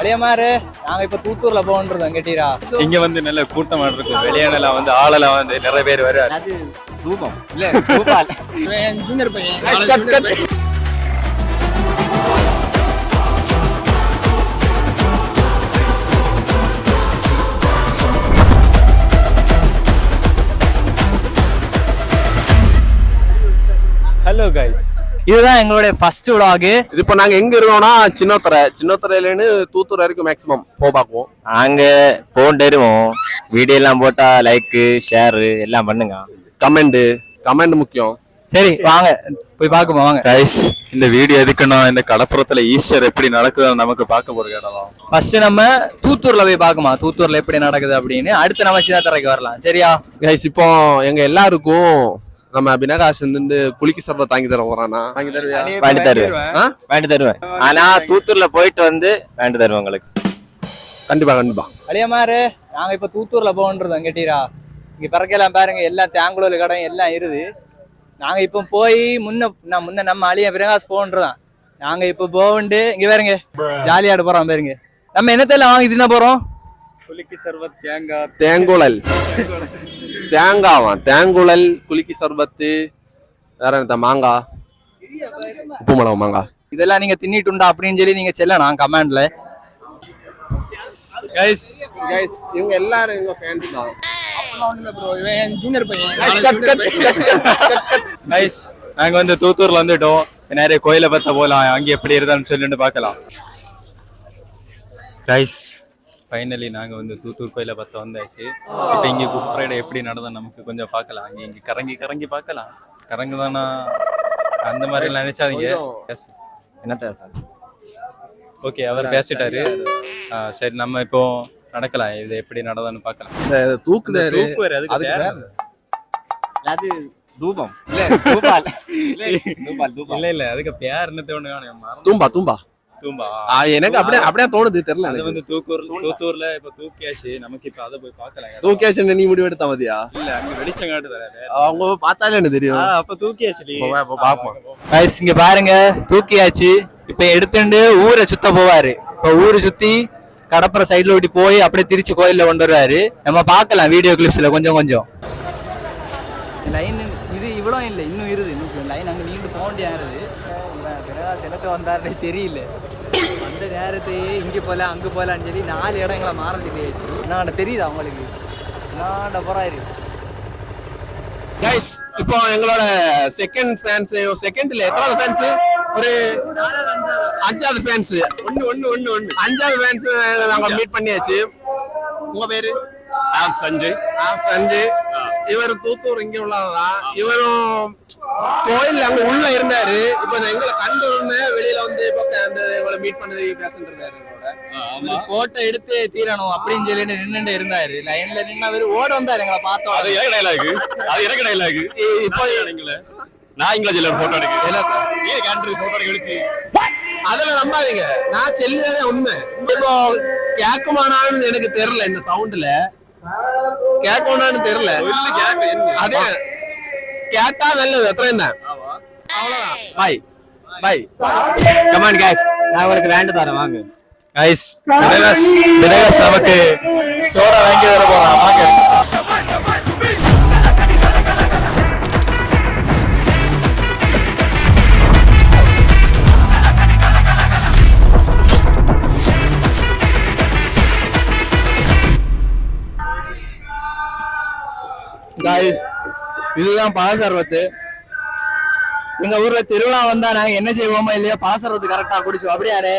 அடியமாரு நாங்க இப்ப தூத்தூர்ல போகன்றோம் கேட்டீரா இங்க வந்து நல்ல கூட்டமா இருக்கும். வெளியானலாம் வந்து ஆளெல்லாம் வந்து நிறைய பேர் வருவார். அது தூபம். இல்ல. ஜூனியர் பையன். கட். ஹலோ கைஸ் இதுதான் எங்களுடைய ஃபர்ஸ்ட் vlog. இது இப்போ நாங்க எங்க இருக்கோம்னா சின்னத்துறை. சின்னத்துறையிலேருந்து தூத்துக்குடி வரைக்கும் மேக்ஸிமம் போக பார்க்குவோம். நாங்க போன் தருவோம் வீடியோ எல்லாம் போட்டா லைக் ஷேர் எல்லாம் பண்ணுங்க. கமெண்ட் கமெண்ட் முக்கியம். சரி வாங்க. போய் பாக்குமா வாங்க. கைஸ் இந்த வீடியோ எதுக்குன்னா இந்த கடப்புறத்துல ஈஸ்டர் எப்படி நடக்குதுன்னு நமக்கு பார்க்க போற இடம் ஃபர்ஸ்ட் நம்ம தூத்தூர்ல போய் பாக்குமா தூத்தூர்ல எப்படி நடக்குது அப்படின்னு அடுத்து நம்ம சின்னத்தரைக்கு வரலாம். சரியா? கைஸ் இப்போ எங்க எல்லாருக்கும் நம்ம பினகாஷ் வந்து குளிக்கு சர்ப தாங்கி தர போறானா? தாங்கி தருவியா? வாங்கி தருவேன்? வாங்கி தருவேன். ஆனா தூத்தூர்ல போயிட்டு வந்து வாங்கி தருவேன் உங்களுக்கு. கண்டிப்பா கண்டிப்பா. அடியமாரு நாங்க இப்ப தூத்தூர்ல போகன்றோம் கேட்டீரா இங்க பிறக்கலாம் பாருங்க எல்லாம் தேங்குளூர் கடை எல்லாம் இருது. நாங்க இப்ப போய் முன்ன நான் முன்ன நம்ம அழிய பிரகாஷ் போகன்றதான் நாங்க இப்ப போகண்டு இங்க பாருங்க ஜாலியாட போறோம் பாருங்க. நம்ம என்னத்தெல்லாம் வாங்கி தின்ன போறோம்? புளிக்கு சர்வத் தேங்காய் தேங்குழல். தேங்காவா தேங்குழல் குலுக்கி சர்பத்து வேற என்ன மாங்காய் உப்பு மிளகு மாங்காய். இதெல்லாம் நீங்க தின்னிட்டுண்டா அப்படின்னு சொல்லி நீங்க செல்லலாம் கமெண்ட்ல கைஸ் கைஸ் இவங்க எல்லாரும் எங்க ஃபேன்ஸ் தான். ப்ரோ இவன் ஜூனியர் பையன் கைஸ் நாங்க வந்து தூத்தூர்ல வந்துட்டோம். நிறைய கோயிலை பத்த போலாம் அங்க எப்படி இருந்தான்னு சொல்லிட்டு பார்க்கலாம். கைஸ் ஃபைனலி நாங்க வந்து தூத்தூர் கோயிலை பத்த வந்தாச்சு. இப்போ இங்க குட் ஃப்ரைடே எப்படி நடந்தா நமக்கு கொஞ்சம் பார்க்கலாம். அங்க இங்க கரங்கி கரங்கி பார்க்கலாம். கரங்குதானா அந்த மாதிரி எல்லாம் நினைச்சாதீங்க. என்னத்த சார்? ஓகே அவர் பேசிட்டாரு. சரி நம்ம இப்போ நடக்கலாம். இது எப்படி நடந்தான்னு பார்க்கலாம். இந்த தூக்குதாரு தூக்குவாரு அதுக்கு அதுக்கு பேர் பேர் என்ன? அது தூபம். இல்ல இல்ல அதுக்கு பேர் என்ன தூம்பா தூம்பா. தூம்பா. ஆ, எனக்கு அப்படியே அப்படியே தோணுது தெரியல அது வந்து தூக்கூர் தூத்தூர்ல இப்ப தூக்கியாச்சு. நமக்கு இப்ப அதை போய் பார்க்கலாம் தூக்கியாச்சு நீ முடிவு எடுத்த மதியா இல்ல அங்க வெளிச்சம் காட்டுதாரு அவங்க பார்த்தாலே எனக்கு தெரியும். அப்ப தூக்கியாச்சு பார்ப்போம். guys இங்க பாருங்க தூக்கியாச்சு. இப்ப எடுத்துட்டு ஊரை சுத்த போவாரு. இப்ப ஊரை சுத்தி கடப்புற சைடுல ஓட்டி போய் அப்படியே திருச்சி கோயில்ல கொண்டு வருவாரு. நம்ம பார்க்கலாம் வீடியோ கிளிப்ஸ்ல கொஞ்சம் கொஞ்சம். லைன் இது இவ்வளோ இல்லை இன்னும் இருது. இன்னும் லைன் அங்க நீண்டு போக முடியாது சிலத்து வந்தாருன்னே தெரியல. அந்த நேரத்தையே இங்க போல அங்க போலான்னு சொல்லி நாலு இடங்களை மாறந்துட்டு நான் தெரியுது அவங்களுக்கு? நான் போறாரு கைஸ் இப்போ எங்களோட செகண்ட் ஃபேன்ஸ் செகண்ட்ல எத்தனாவது ஃபேன்ஸ் ஒரு அஞ்சாவது ஃபேன்ஸ் ஒன்னு ஒன்னு ஒன்னு ஒன்னு அஞ்சாவது ஃபேன்ஸ் நாங்க மீட் பண்ணியாச்சு. உங்க பேரு? ஆம் சஞ்சய் ஆம் சஞ்சய் இவர் தூத்தூர் இங்க உள்ளதான் இவரும் கோயில் அங்க உள்ள இருந்தாரு. இப்போ எங்களை கண்டு உடனே வெளியில வந்து அந்த எங்களை மீட் பண்ணது பேசிட்டு இருந்தாரு போட்டோ எடுத்து தீரணும் அப்படின்னு சொல்லிட்டு நின்னுட்டு இருந்தாரு. லைன்ல நின்று அவர் ஓட வந்தாரு எங்களை பார்த்தோம் அது எனக்கு டைலாக் அது எனக்கு டைலாக் இப்போ நான் இங்கில ஜில்லர் போட்டோ எடுக்க. எல்லாத்த ஏன் கண்ட்ரி போட்டோ எடுத்து அதுல நம்பாதீங்க. நான் செல்லுதே உண்மை. இப்போ கேக்குமானான்னு எனக்கு தெரியல இந்த சவுண்ட்ல கேக்குமானான்னு தெரியல. அதே கேட்டா நல்லது அப்புறம் தான் அவ்வளவுதான் பாய் பாய் கமான் கேஸ் நான் உங்களுக்கு வேண்டு தரேன் வாங்க கைஸ் நமக்கு சோடா வாங்கி வர போறான் வாங்க இதுதான் பாசர்வத்து எங்க ஊர்ல திருவிழா வந்தா நாங்க என்ன செய்வோமோ இல்லையோ பாசர்வத்து கரெக்டா குடிச்சோம் அப்படியாரே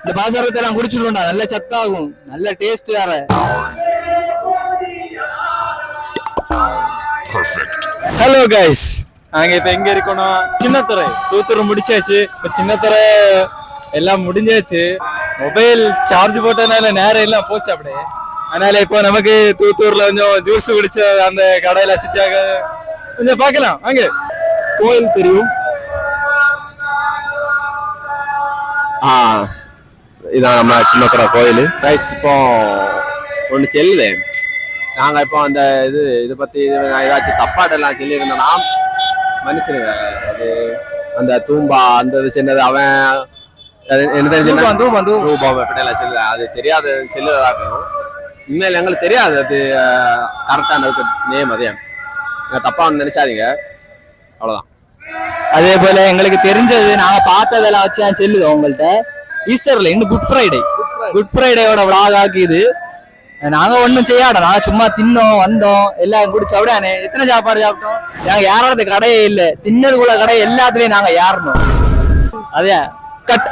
இந்த பாசர்வத்தை எல்லாம் குடிச்சிடும்டா நல்ல சத்தாகும் நல்ல டேஸ்ட் வேற. ஹலோ கைஸ் நாங்க இப்ப எங்க இருக்கோம்னா சின்னத்துறை. தூத்துறை முடிச்சாச்சு. இப்ப சின்னத்துறை எல்லாம் முடிஞ்சாச்சு. மொபைல் சார்ஜ் போட்டதுனால நேரம் எல்லாம் போச்சு அப்படியே. அதனால இப்போ நமக்கு தூத்தூர்ல கொஞ்சம் ஜூஸ் குடிச்ச அந்த கடையில சித்தியாக கொஞ்சம் பார்க்கலாம் வாங்க. கோயில் தெரியும். ஆ இதான் நம்ம சின்னத்துறை கோயில். ரைஸ் இப்போ ஒன்று செல்லுது. நாங்க இப்போ அந்த இது இதை பத்தி இது நான் ஏதாச்சும் தப்பாட்டெல்லாம் சொல்லியிருந்தேன்னா மன்னிச்சிருங்க. அது அந்த தூம்பா அந்த இது சின்னது அவன் என்ன ரூபம் எப்படியெல்லாம் செல்லு அது தெரியாத செல்லுதாக்கும் உண்மையில எங்களுக்கு தெரியாது அது கரெக்டான நேம் அதே நீங்க தப்பா ஒண்ணு நினைச்சாதீங்க. அவ்வளவுதான். அதே போல எங்களுக்கு தெரிஞ்சது நாங்க பார்த்ததெல்லாம் வச்சு நான் செல்லுதோம் உங்கள்ட்ட. ஈஸ்டர்ல இன்னும் குட் ஃப்ரைடே குட் ஃப்ரைடேயோட விளாக் ஆக்கிது நாங்க ஒண்ணும் செய்யாட நாங்க சும்மா தின்னோம் வந்தோம் எல்லாம் குடிச்சோம் அப்படியானே எத்தனை சாப்பாடு சாப்பிட்டோம்? நாங்க யாராவது கடையே இல்ல. தின்னதுக்குள்ள கடை எல்லாத்துலயும் நாங்க யாரணும் அதே. கட்